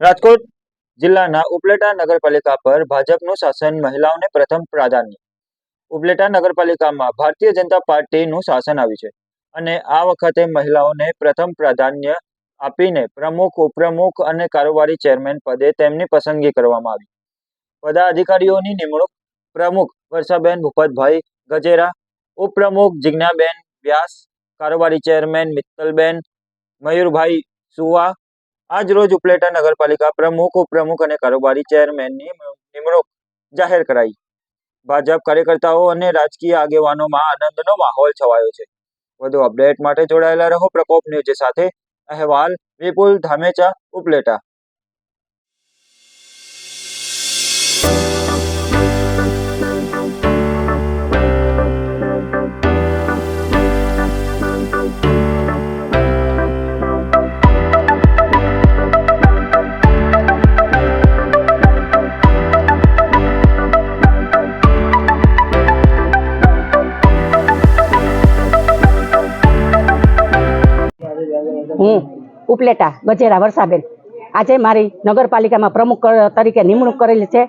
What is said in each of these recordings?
રાજકોટ જિલ્લાના ઉપલેટા નગરપાલિકા પર ભાજપનું શાસન મહિલાઓને પ્રથમ પ્રાધાન્ય. ઉપલેટા નગરપાલિકામાં ભારતીય જનતા પાર્ટીનું શાસન આવ્યું છે અને આ વખતે મહિલાઓને પ્રથમ પ્રાધાન્ય આપીને પ્રમુખ, ઉપપ્રમુખ અને કારોબારી ચેરમેન પદે તેમની પસંદગી કરવામાં આવી. પદાધિકારીઓની નિમણૂક પ્રમુખ વર્ષાબેન ભૂપતભાઈ ગજેરા, ઉપપ્રમુખ જિજ્ઞાબેન વ્યાસ, કારોબારી ચેરમેન મિત્તલબેન, મયુરભાઈ સુવા આજ રોજ ઉપલેટા નગરપાલિકા પ્રમુખ, ઉપપ્રમુખ અને કારોબારી ચેરમેનની નિમણૂક જાહેર કરાઈ. ભાજપ કાર્યકર્તાઓ અને રાજકીય આગેવાનોમાં આનંદનો માહોલ છવાયો છે. વધુ અપડેટ માટે જોડાયેલા રહો પ્રકોપ ન્યૂઝ સાથે. અહેવાલ વિપુલ ધામેચા, ઉપલેટા. હું ઉપલેટા ગજેરા વરસાબેન. આજે મારી નગરપાલિકામાં પ્રમુખ તરીકે નિમણૂક કરેલી છે.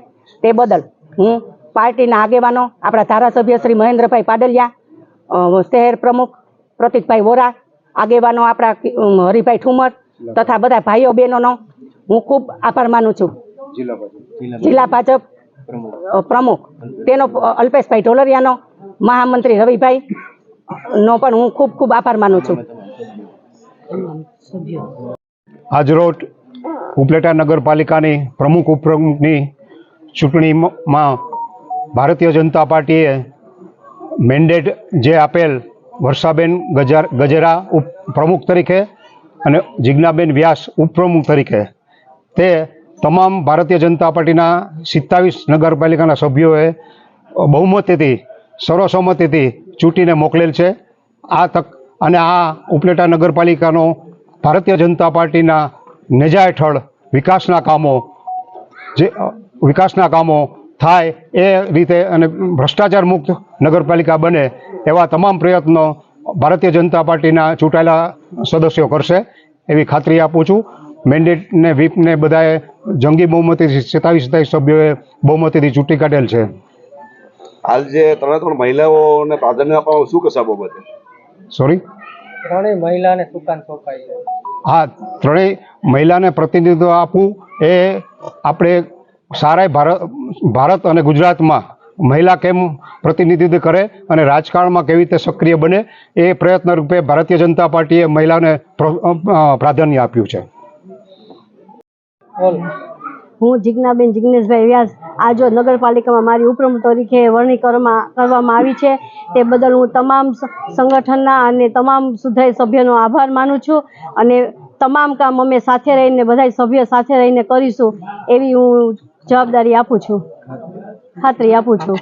તે બદલ હું પાર્ટીના આગેવાનો આપણા ધારાસભ્ય શ્રી મહેન્દ્રભાઈ પાડલિયા શહેર પ્રમુખ પ્રતિકભાઈ વોરા આગેવાનો આપણા હરિભાઈ ઠુમર તથા બધા ભાઈઓ બહેનોનો હું ખૂબ આભાર માનું છું. જિલ્લા ભાજપ. પ્રમુખ. તેનો અલ્પેશભાઈ ઢોલરિયાનો મહામંત્રી રવિભાઈ નો પણ હું ખૂબ ખૂબ આભાર માનું છું. આજરોજ ઉપલેટા નગરપાલિકાની પ્રમુખ ઉપપ્રમુખની ચૂંટણીમાં ભારતીય જનતા પાર્ટીએ મેન્ડેટ જે આપેલ વર્ષાબેન ગજાર, ગજેરા ઉપ, પ્રમુખ તરીકે અને જિજ્ઞાબેન વ્યાસ ઉપપ્રમુખ તરીકે તે તમામ ભારતીય જનતા પાર્ટીના સિત્તાવીસ નગરપાલિકાના સભ્યોએ બહુમતીથી, સર્વસંમતિથી ચૂંટીને મોકલેલ છે. આ તક અને આ ઉપલેટા નગરપાલિકાનો ભારતીય જનતા પાર્ટીના નેજા હેઠળ વિકાસના કામો જે વિકાસના કામો થાય એ રીતે અને ભ્રષ્ટાચાર મુક્ત નગરપાલિકા બને એવા તમામ પ્રયત્નો ભારતીય જનતા પાર્ટીના ચૂંટાયેલા સદસ્યો કરશે એવી ખાતરી આપું છું. મેન્ડેટને, વ્હીપને બધાએ જંગી બહુમતીથી, સત્તાવીસ સત્તાવીસ સભ્યોએ બહુમતીથી ચૂંટી કાઢેલ છે. હાલ જે ત્રણે ત્રણ મહિલાઓને પ્રાધાન્ય આપવામાં શું કહેશો આ બાબતે? સોરી ત્રણેય મહિલાને સુકાન સોંપાઈ હા ત્રણેય મહિલાને પ્રતિનિધિત્વ આપવું એ આપણે સારા ભારત ભારત અને ગુજરાતમાં મહિલા કેમ પ્રતિનિધિત્વ કરે અને રાજકારણમાં કેવી રીતે સક્રિય બને એ પ્રયત્ન રૂપે ભારતીય જનતા પાર્ટીએ મહિલાને પ્રાધાન્ય આપ્યું છે. હું જિજ્ઞાબેન જિજ્ઞેશભાઈ વ્યાસ આજો નગરપાલિકામાં મારી ઉપપ્રમુખ તરીકે વરણી કરવામાં આવી છે. તે બદલ હું તમામ સંગઠનના અને તમામ સુધારી સભ્યનો આભાર માનું છું અને તમામ કામ અમે સાથે રહીને બધા સભ્યો સાથે રહીને કરીશું એવી હું જવાબદારી આપું છું. ખાતરી આપું છું.